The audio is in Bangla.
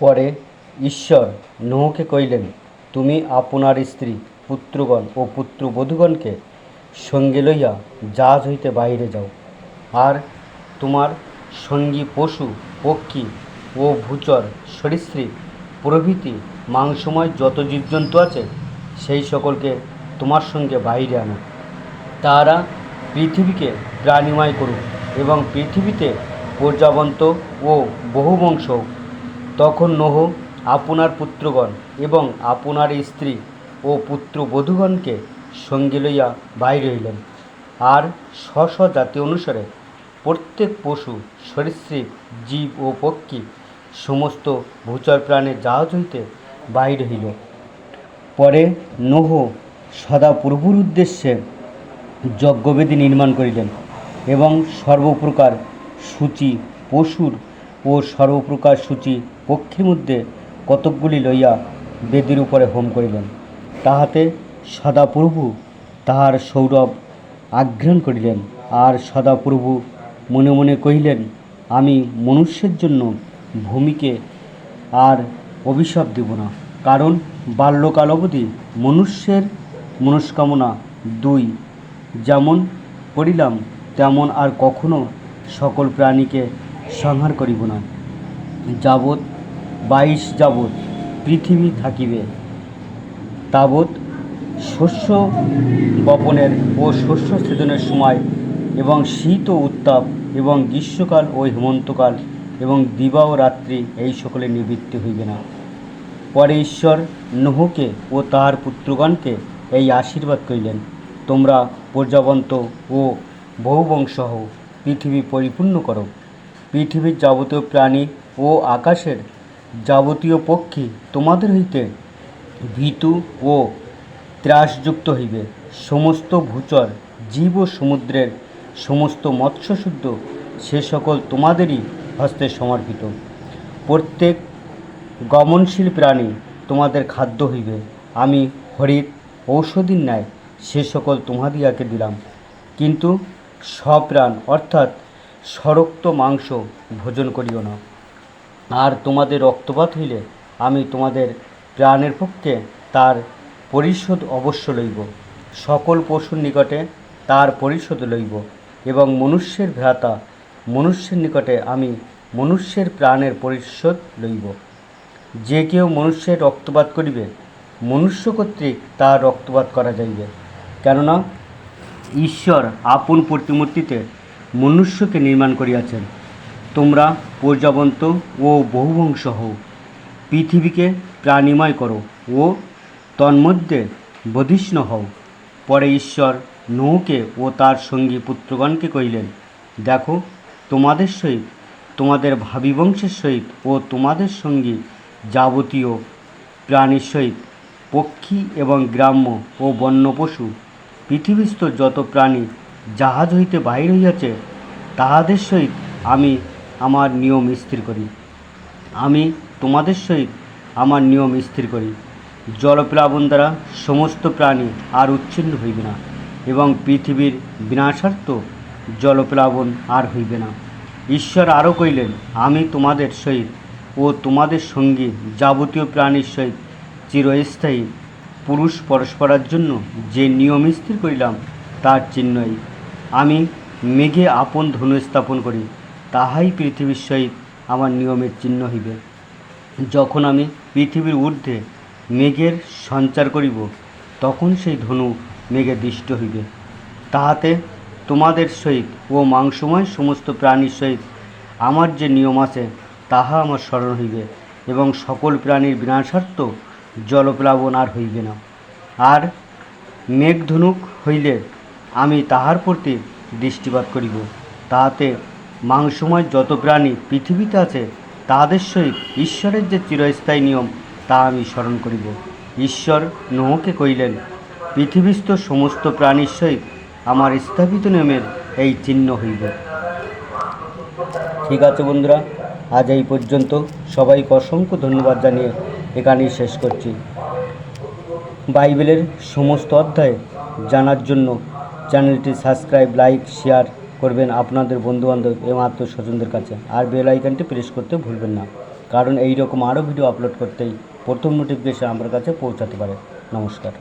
পরে ঈশ্বর নোহকে কইলেন তুমি আপনার স্ত্রী, পুত্রগণ ও পুত্রবধূগণকে সঙ্গে লইয়া জাহাজ হইতে বাহিরে যাও আর তোমার সঙ্গী পশু, পক্ষী ও ভূচর সরীসৃপ, প্রভৃতি মাংসময় যত জীবজন্তু আছে, সেই সকলকে তোমার সঙ্গে বাহিরে আনো তারা পৃথিবীকে প্রাণীময় করুক এবং পৃথিবীতে পর্যাবন্ত ও বহুবংশ। তখন নোহ আপনার পুত্রগণ এবং আপনার স্ত্রী ও পুত্র পুত্রবধূগণকে সঙ্গে লইয়া বাহির হইলেন। আর স্ব স্ব জাতি অনুসারে প্রত্যেক পশু, সরীসৃপ, জীব ও পক্ষী সমস্ত ভূচর প্রাণের জাহাজ হইতে বাহির হইল। পরে নোহ সদাপ্রভুর উদ্দেশ্যে যজ্ঞবেদী নির্মাণ করিলেন এবং সর্বপ্রকার সূচি, পশুর ও সর্বপ্রকার সূচি পক্ষীর মধ্যে কতকগুলি লইয়া বেদির উপরে হোম করিলেন। তাহাতে সদাপ্রভু তাহার সৌরভ আঘ্রাণ করিলেন আর সদাপ্রভু মনে মনে কহিলেন, আমি মনুষ্যের জন্য ভূমিকে আর অভিশাপ দেব না, কারণ বাল্যকাল অবধি মনুষ্যের মনস্কামনা দুই। যেমন করিলাম, তেমন আর কখনো সকল প্রাণীকে সংহার করিব না। যাবৎ বাইশ যাবৎ পৃথিবী থাকিবে। তাবৎ শস্য বপনের ও শস্য ছেদনের সময় এবং শীত ও উত্তাপ এবং গ্রীষ্মকাল ও হেমন্তকাল এবং দিবা ও রাত্রি এই সকলে নিবৃত্তি হইবে না। পরে ঈশ্বর নোহকে ও তাহার পুত্রগণকে এই আশীর্বাদ করিলেন, তোমরা পর্যাবন্ত ও বহুবংশ পৃথিবী পরিপূর্ণ করো। পৃথিবীর যাবতীয় প্রাণী ও আকাশের যাবতীয় পক্ষী তোমাদের হইতে ভীতু ও ত্রাসযুক্ত হইবে। সমস্ত ভূচর জীব ও সমুদ্রের সমস্ত মৎস্যশুদ্ধ সে সকল তোমাদেরই হস্তে সমর্পিত। প্রত্যেক গমনশীল প্রাণী তোমাদের খাদ্য হইবে। আমি হরিত ঔষধির ন্যায় সে সকল তোমাদিয়াকে দিলাম। কিন্তু সপ্রাণ অর্থাৎ সরক্ত মাংস ভোজন করিও না। আর তোমাদের রক্তপাত হইলে আমি তোমাদের প্রাণের পক্ষে তার পরিশোধ অবশ্য লইব। সকল পশুর নিকটে তার পরিশোধ লইব এবং মনুষ্যের ভ্রাতা মনুষ্যের নিকটে আমি মনুষ্যের প্রাণের পরিশোধ লইব। যে কেউ মনুষ্যের রক্তপাত করিবে, মনুষ্য কর্তৃক তার রক্তপাত করা যাইবে। কেননা, ঈশ্বর আপন প্রতিমূর্তিতে মনুষ্যকে নির্মাণ করিয়াছেন। তোমরা পর্যাবন্ত ও বহুবংশ হও। পৃথিবীকে প্রাণীময় করো ও তন্মধ্যে বধিষ্ণ হও। পরে ঈশ্বর নৌকে ও তার সঙ্গী পুত্রগণকে কহিলেন, দেখো, তোমাদের সহিত, তোমাদের ভাবি বংশের সহিত ও তোমাদের সঙ্গী যাবতীয় প্রাণীর সহিত পক্ষী এবং গ্রাম্য ও বন্য পশু, পৃথিবীস্থ যত প্রাণী জাহাজ হইতে বাহির হইয়াছে, তাহাদের সহিত আমি আমার নিয়ম স্থির করি। আমি তোমাদের সহিত আমার নিয়ম স্থির করি। জলপ্লাবন দ্বারা সমস্ত প্রাণী আর উচ্ছিন্ন হইবে না এবং পৃথিবীর বিনাশার্থ জলপ্লাবন আর হইবে না। ঈশ্বর আরও কইলেন আমি তোমাদের সহিত ও তোমাদের সঙ্গী যাবতীয় প্রাণীর সহিত চিরস্থায়ী পুরুষ পরস্পরের জন্য যে নিয়ম স্থির করিলাম, তার চিহ্নই আমি মেঘে আপন ধনু স্থাপন করি, তাহাই পৃথিবীর সহিত আমার নিয়মের চিহ্ন হইবে। যখন আমি পৃথিবীর ঊর্ধ্বে মেঘের সঞ্চার করিব, তখন সেই ধনু মেঘে দৃষ্ট হইবে। তাহাতে তোমাদের সহিত ও মাংসময় সমস্ত প্রাণীর সহিত আমার যে নিয়ম আছে, তাহা আমার স্মরণ হইবে এবং সকল প্রাণীর বিনাশার্থ জলপ্লাবন আর হইবে না। আর মেঘধনুক হইলে আমি তাহার প্রতি দৃষ্টিপাত করিব। তাহাতে মাংসময় যত প্রাণী পৃথিবীতে আছে, তাহাদের সহিত ঈশ্বরের যে চিরস্থায়ী নিয়ম, তা আমি স্মরণ করিব। ঈশ্বর নোহকে কইলেন পৃথিবীস্থ সমস্ত প্রাণীর সহিত আমার স্থাপিত নিয়মের এই চিহ্ন হইবে। ঠিক আছে বন্ধুরা, আজ এই পর্যন্ত। সবাইকে অসংখ্য ধন্যবাদ জানিয়ে এখানেই শেষ করছি। বাইবেলের সমস্ত অধ্যায় জানার জন্য চ্যানেলটি সাবস্ক্রাইব, লাইক, শেয়ার করবেন আপনাদের বন্ধুবান্ধব এবং আত্মীয়স্বজনদের কাছে। আর বেল আইকনটি প্রেস করতে ভুলবেন না, কারণ এই রকম আরও ভিডিও আপলোড করতেই প্রথম নোটিফিকেশন আমার কাছে পৌঁছাতে পারে। নমস্কার।